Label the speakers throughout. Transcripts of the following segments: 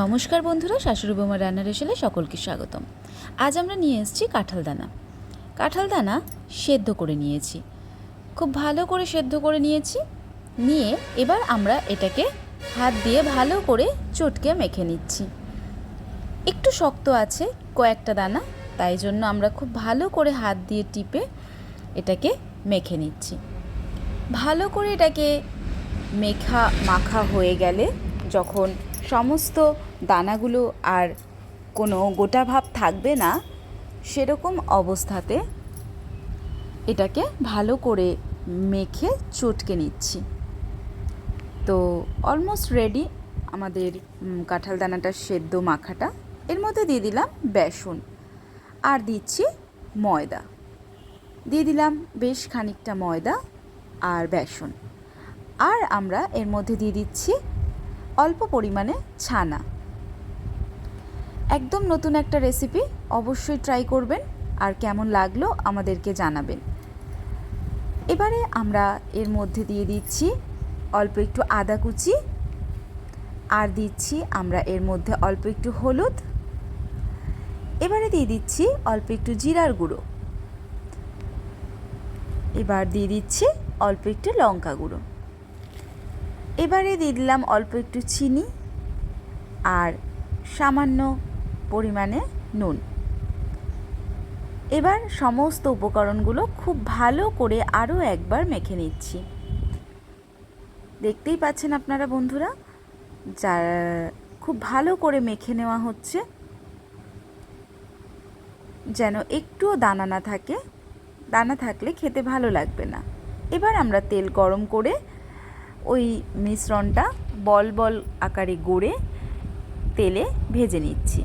Speaker 1: নমস্কার বন্ধুরা, শাশুড়ি বৌমা রান্নার এসেলে সকলকে স্বাগতম। আজ আমরা নিয়ে এসেছি কাঁঠাল দানা। কাঁঠাল দানা সেদ্ধ করে নিয়েছি। খুব ভালো করে সেদ্ধ করে নিয়েছি। নিয়ে এবার আমরা এটাকে হাত দিয়ে ভালো করে চটকে মেখে নিচ্ছি। একটু শক্ত আছে কয়েকটা দানা, তাই জন্য আমরা খুব ভালো করে হাত দিয়ে টিপে এটাকে মেখে নিচ্ছি। ভালো করে এটাকে মেখা মাখা হয়ে গেলে যখন সমস্ত দানাগুলো আর কোনো গোটা ভাব থাকবে না, সেরকম অবস্থাতে এটাকে ভালো করে মেখে চটকে নিচ্ছি। তো অলমোস্ট রেডি আমাদের কাঁঠাল দানাটা সেদ্ধ মাখাটা। এর মধ্যে দিয়ে দিলাম বেসন আর দিচ্ছি ময়দা। দিয়ে দিলাম বেশ খানিকটা ময়দা আর বেসন। আর আমরা এর মধ্যে দিয়ে দিচ্ছি অল্প পরিমাণে ছানা। একদম নতুন একটা রেসিপি অবশ্যই ট্রাই করবেন আর কেমন লাগল আমাদেরকে জানাবেন। এবারে আমরা এর মধ্যে দিয়ে দিচ্ছি অল্প একটু আদা কুচি আর দিচ্ছি আমরা এর মধ্যে অল্প একটু হলুদ। এবারে দিয়ে দিচ্ছি অল্প একটু জিরার গুঁড়ো। এবার দিয়ে দিচ্ছি অল্প একটু লঙ্কা গুঁড়ো। এবারে দিয়ে দিলাম অল্প একটু চিনি আর সামান্য পরিমাণে নুন। এবার সমস্ত উপকরণগুলো খুব ভালো করে আরও একবার মেখে নিচ্ছি। দেখতেই পাচ্ছেন আপনারা বন্ধুরা, যা খুব ভালো করে মেখে নেওয়া হচ্ছে। যেন একটুও দানা না থাকে, দানা থাকলে খেতে ভালো লাগবে না। এবার আমরা তেল গরম করে ওই মিশ্রণটা বল বল আকারে গড়ে তেলে ভেজে নিচ্ছি।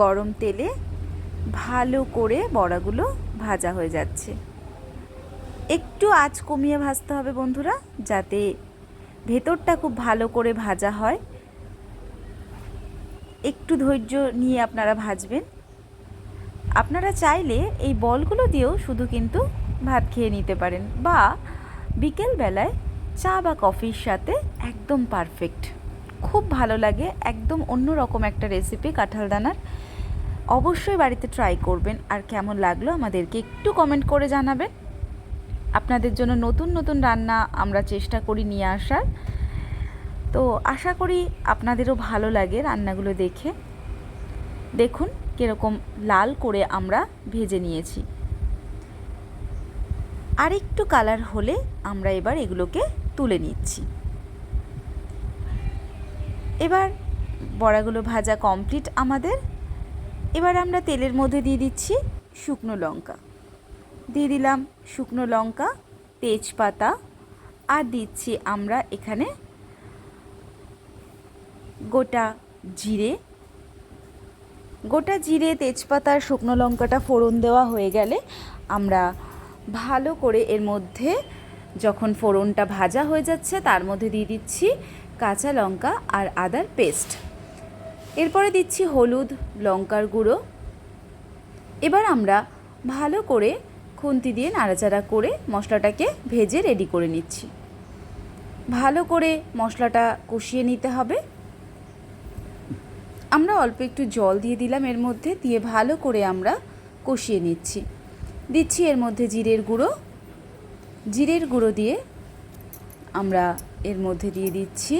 Speaker 1: গরম তেলে ভালো করে বড়াগুলো ভাজা হয়ে যাচ্ছে। একটু আঁচ কমিয়ে ভাজতে হবে বন্ধুরা, যাতে ভেতরটা খুব ভালো করে ভাজা হয়। একটু ধৈর্য নিয়ে আপনারা ভাজবেন। আপনারা চাইলে এই বলগুলো দিয়েও শুধু কিন্তু ভাত খেয়ে নিতে পারেন বা বিকেল বেলায় চা বা কফির সাথে একদম পারফেক্ট খুব ভালো লাগে, একদম অন্য রকম একটা রেসিপি কাঁঠাল দানার অবশ্যই বাড়িতে ট্রাই করবেন। আর কেমন লাগল আমাদেরকে একটু কমেন্ট করে জানাবেন। আপনাদের জন্য নতুন নতুন রান্না আমরা চেষ্টা করি নিয়ে আসার। তো আশা করি আপনাদেরও ভালো লাগে রান্নাগুলো দেখে। দেখুন কীরকম লাল করে আমরা ভেজে নিয়েছি। আর একটু কালার হলে আমরা এবার এগুলোকে তুলে নিচ্ছি। এবার বড়াগুলো ভাজা কমপ্লিট আমাদের। এবার আমরা তেলের মধ্যে দিয়ে দিচ্ছি শুকনো লঙ্কা। দিয়ে দিলাম শুকনো লঙ্কা, তেজপাতা, আর দিচ্ছি আমরা এখানে গোটা জিরে। গোটা জিরে তেজপাতার শুকনো লঙ্কাটা ফোড়ন দেওয়া হয়ে গেলে আমরা ভালো করে এর মধ্যে যখন ফোড়নটা ভাজা হয়ে যাচ্ছে, তার মধ্যে দিয়ে দিচ্ছি কাঁচা লঙ্কা আর আদার পেস্ট। এরপরে দিচ্ছি হলুদ, লঙ্কার গুঁড়ো। এবার আমরা ভালো করে খুন্তি দিয়ে নাড়াচাড়া করে মশলাটাকে ভেজে রেডি করে নিচ্ছি। ভালো করে মশলাটা কষিয়ে নিতে হবে। আমরা অল্প একটু জল দিয়ে দিলাম এর মধ্যে, দিয়ে ভালো করে আমরা কষিয়ে নিচ্ছি। দিচ্ছি এর মধ্যে জিরের গুঁড়ো। জিরের গুঁড়ো দিয়ে আমরা এর মধ্যে দিয়ে দিচ্ছি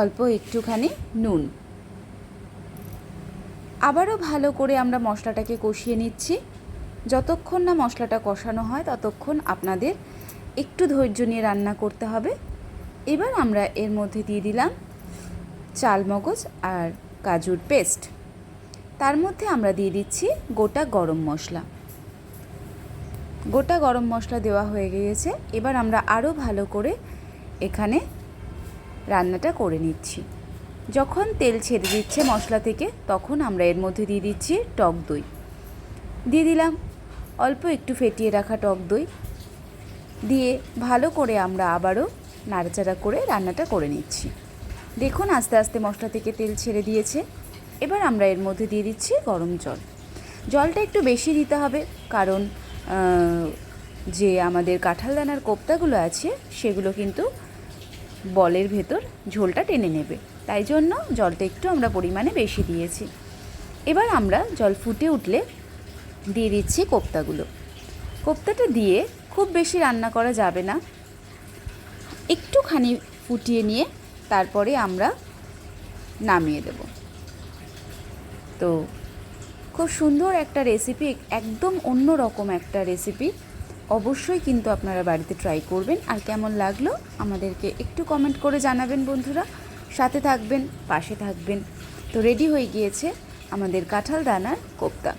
Speaker 1: অল্প একটুখানি নুন। আবারও ভালো করে আমরা মশলাটাকে কষিয়ে নিচ্ছি। যতক্ষণ না মশলাটা কষানো হয়, ততক্ষণ আপনাদের একটু ধৈর্য নিয়ে রান্না করতে হবে। এবার আমরা এর মধ্যে দিয়ে দিলাম চালমগজ আর কাজুর পেস্ট। তার মধ্যে আমরা দিয়ে দিচ্ছি গোটা গরম মশলা। গোটা গরম মশলা দেওয়া হয়ে গিয়েছে। এবার আমরা আরও ভালো করে এখানে রান্নাটা করে নিচ্ছি। যখন তেল ছেড়ে দিচ্ছে মশলা থেকে, তখন আমরা এর মধ্যে দিয়ে দিচ্ছি টক দই। দিয়ে দিলাম, অল্প একটু ফেটিয়ে রাখা টক দই। দিয়ে ভালো করে আমরা আবারও নাড়াচাড়া করে রান্নাটা করে নিচ্ছি। দেখুন, আস্তে আস্তে মশলা থেকে তেল ছেড়ে দিয়েছে। এবার আমরা এর মধ্যে দিয়ে দিচ্ছি গরম জল। জলটা একটু বেশি দিতে হবে, কারণ যে আমাদের কাঁঠাল দানার কোপ্তাগুলো আছে, সেগুলো কিন্তু বলের ভেতর ঝোলটা টেনে নেবে। তাই জন্য জলটা একটু আমরা পরিমাণে বেশি দিয়েছি। এবার আমরা জল ফুটে উঠলে দিয়ে দিচ্ছি কোপ্তাগুলো। কোপ্তাটা দিয়ে খুব বেশি রান্না করা যাবে না। একটুখানি ফুটিয়ে নিয়ে তারপরে আমরা নামিয়ে দেব। তো খুব সুন্দর একটা রেসিপি একদম অন্য রকম একটা রেসিপি অবশ্যই কিন্তু আপনারা বাড়িতে ট্রাই করবেন। আর কেমন লাগল আমাদেরকে একটু কমেন্ট করে জানাবেন বন্ধুরা। সাথে থাকবেন, পাশে থাকবেন। তো রেডি হয়ে গিয়েছে আমাদের কাঁঠাল দানার কোপ্তা।